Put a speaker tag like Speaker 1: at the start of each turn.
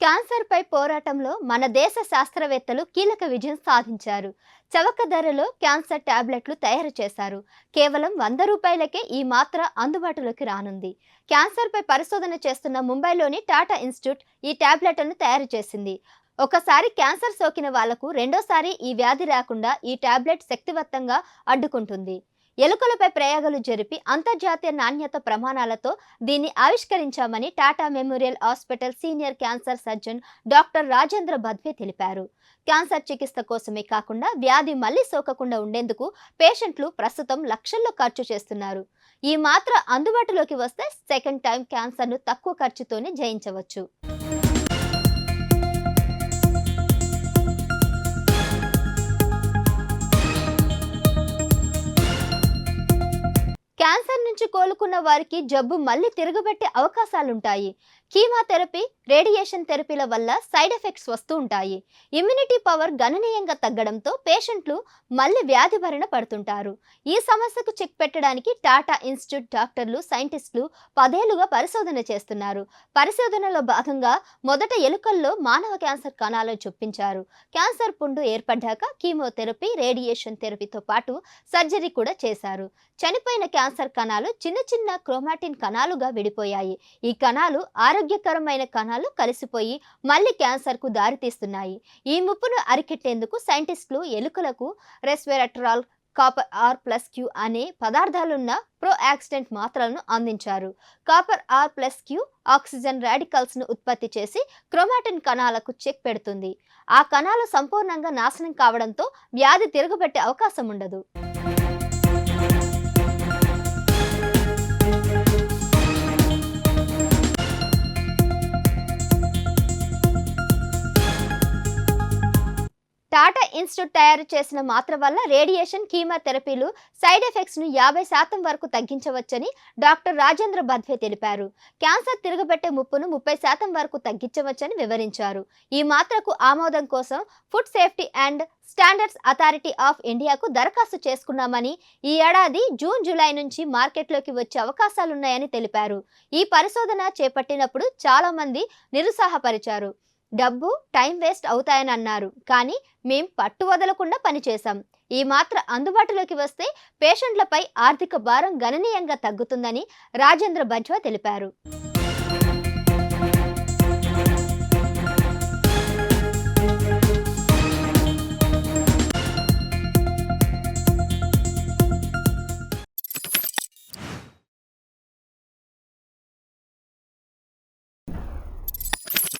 Speaker 1: క్యాన్సర్పై పోరాటంలో మన దేశ శాస్త్రవేత్తలు కీలక విజయం సాధించారు. చవక ధరలో క్యాన్సర్ టాబ్లెట్లు తయారు చేశారు. కేవలం వంద రూపాయలకే ఈ మాత్ర అందుబాటులోకి రానుంది. క్యాన్సర్పై పరిశోధన చేస్తున్న ముంబైలోని టాటా ఇన్స్టిట్యూట్ ఈ టాబ్లెట్లను తయారు చేసింది. ఒకసారి క్యాన్సర్ సోకిన వాళ్ళకు రెండోసారి ఈ వ్యాధి రాకుండా ఈ టాబ్లెట్ శక్తివంతంగా అడ్డుకుంటుంది. ఎలుకలపై ప్రయోగాలు జరిపి అంతర్జాతీయ నాణ్యత ప్రమాణాలతో దీన్ని ఆవిష్కరించామని Tata memorial hospital senior cancer surgeon doctor Rajendra Badwe తెలిపారు. క్యాన్సర్ చికిత్స కోసమే కాకుండా వ్యాధి మళ్ళీ సోకకుండా ఉండేందుకు పేషెంట్లు ప్రస్తుతం లక్షల్లో ఖర్చు చేస్తున్నారు. ఈ మాత్ర అందుబాటులోకి వస్తే సెకండ్ టైం క్యాన్సర్ను తక్కువ ఖర్చుతోనే జయించవచ్చు. క్యాన్సర్ నుంచి కోలుకున్న వారికి జబ్బు మళ్ళీ తిరగబెట్టే అవకాశాలుంటాయి. కీమోథెరపీ రేడియేషన్ థెరపీల వల్ల సైడ్ ఎఫెక్ట్స్ వస్తూ ఉంటాయి. ఇమ్యూనిటీ పవర్ గణనీయంగా తగ్గడంతో పేషెంట్లు మళ్ళీ వ్యాధి బారిన పడుతుంటారు. ఈ సమస్యకు చెక్ పెట్టడానికి టాటా ఇన్స్టిట్యూట్ డాక్టర్లు సైంటిస్టులు పదేళ్ళుగా పరిశోధన చేస్తున్నారు. పరిశోధనలో భాగంగా మొదట ఎలుకల్లో మానవ క్యాన్సర్ కణాలను చొప్పించారు. క్యాన్సర్ పుండు ఏర్పడ్డాక కీమోథెరపీ రేడియేషన్ థెరపీతో పాటు సర్జరీ కూడా చేశారు. చనిపోయిన క్యాన్సర్ కణాలు చిన్న చిన్న క్రోమాటిన్ కణాలుగా విడిపోయాయి. ఈ కణాలు ఆరోగ్యకరమైన కణాలు కలిసిపోయి మళ్ళీ క్యాన్సర్కు దారితీస్తున్నాయి ఈ ముప్పును అరికెట్టేందుకు సైంటిస్టులు ఎలుకలకు resveratrol copper R plus Q అనే పదార్థాలున్న ప్రో యాక్సిడెంట్ మాత్రలను అందించారు. Copper R plus Q oxygen రాడికల్స్ను ఉత్పత్తి చేసి క్రోమాటిన్ కణాలకు చెక్ పెడుతుంది. ఆ కణాలు సంపూర్ణంగా నాశనం కావడంతో వ్యాధి తిరగబెట్టే అవకాశం ఉండదు. ఇన్స్టిట్యూట్ తయారు చేసిన మాత్ర వల్ల రేడియేషన్ కీమోథెరపీలు సైడ్ ఎఫెక్ట్స్ను యాభై శాతం వరకు తగ్గించవచ్చని డాక్టర్ రాజేంద్ర బద్వే తెలిపారు. క్యాన్సర్ తిరగబెట్టే ముప్పును ముప్పై శాతం వరకు తగ్గించవచ్చని వివరించారు. ఈ మాత్రకు ఆమోదం కోసం food safety and standards authority of ఇండియాకు దరఖాస్తు చేసుకున్నామని ఈ ఏడాది జూన్ జూలై నుంచి మార్కెట్లోకి వచ్చే అవకాశాలున్నాయని తెలిపారు. ఈ పరిశోధన చేపట్టినప్పుడు చాలామంది నిరుత్సాహపరిచారు. డబ్బు టైం వేస్ట్ అవుతాయని అన్నారు. కానీ మేం పట్టు వదలకుండా పనిచేశాం ఈ మాత్ర అందుబాటులోకి వస్తే పేషెంట్లపై ఆర్థిక భారం గణనీయంగా తగ్గుతుందని రాజేంద్ర బజ్వా తెలిపారు.